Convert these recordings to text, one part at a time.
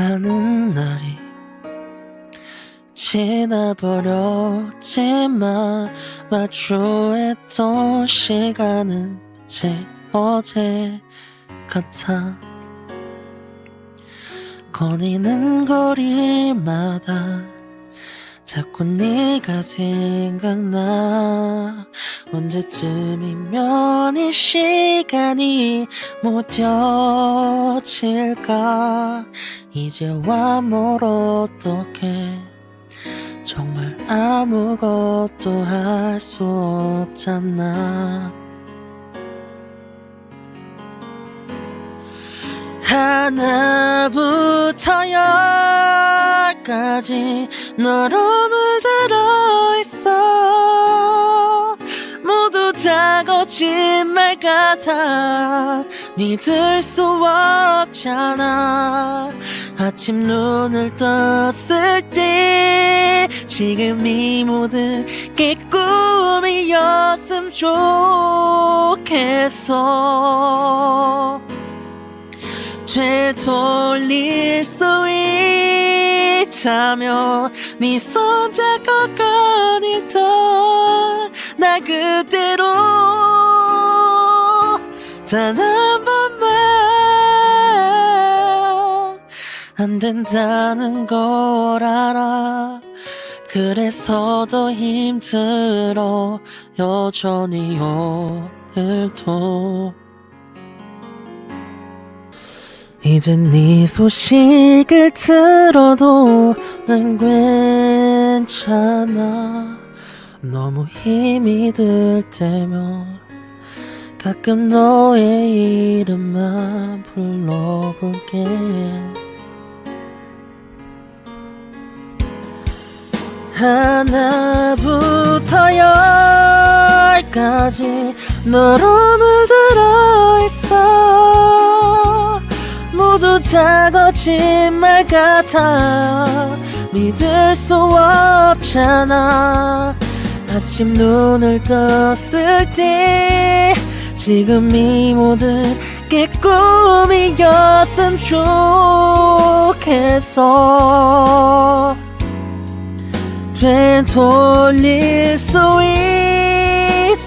많은 날이 지나버렸지만 마주했던 시간은 제 어제 같아. 거리는 거리마다 자꾸 네가 생각나. 언제쯤이면 이 시간이 무뎌질까? 이제와 뭘 어떻게? 정말 아무것도 할 수 없잖아. 하나부터 열 까지 너로 물들어 있어. 모두 다 거짓말 같아. 믿을 수 없잖아. 아침 눈을 떴을 때 지금 이 모든 게 꿈이었음 좋겠어. 되돌릴 수 있 다면 네 손잡고 꺼냈던 나 그대로 단 한 번만 안 된다는 걸 알아. 그래서 더 힘들어 여전히 오늘도 이제 네 소식을 들어도 난 괜찮아. 너무 힘이 들 때면 가끔 너의 이름만 불러볼게. 하나부터 열까지 너로 물들어 다 거짓말 같아. 믿을 수 없잖아. 아침 눈을 떴을 때 지금 이 모든 게 꿈이었음 좋겠어. 되돌릴 수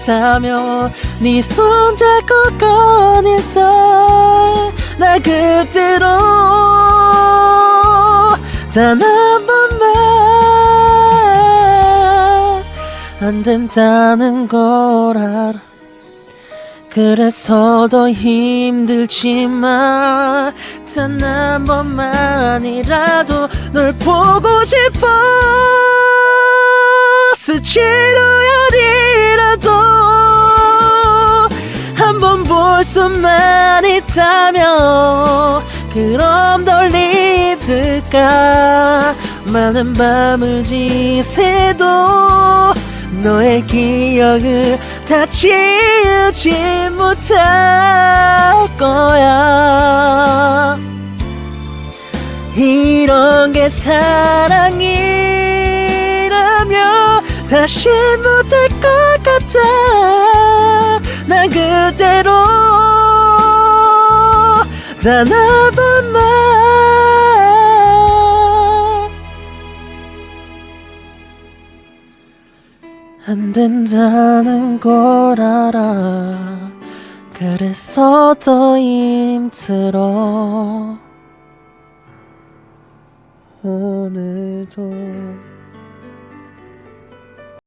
있다면 네 손잡고 꺼냈던 단 한 번만 안 된다는 걸 알아. 그래서 더 힘들지만 단 한 번만이라도 널 보고 싶어. 스치료열이라도 한 번 볼 수만 있다면 잊을까? 많은 밤을 지새도 너의 기억을 다 지우지 못할 거야. 이런 게 사랑이라며 다시 못할 것 같아. 난 그대로 단 한 번만 안 된다는 걸 알아. 그래서 더 힘들어. 오늘도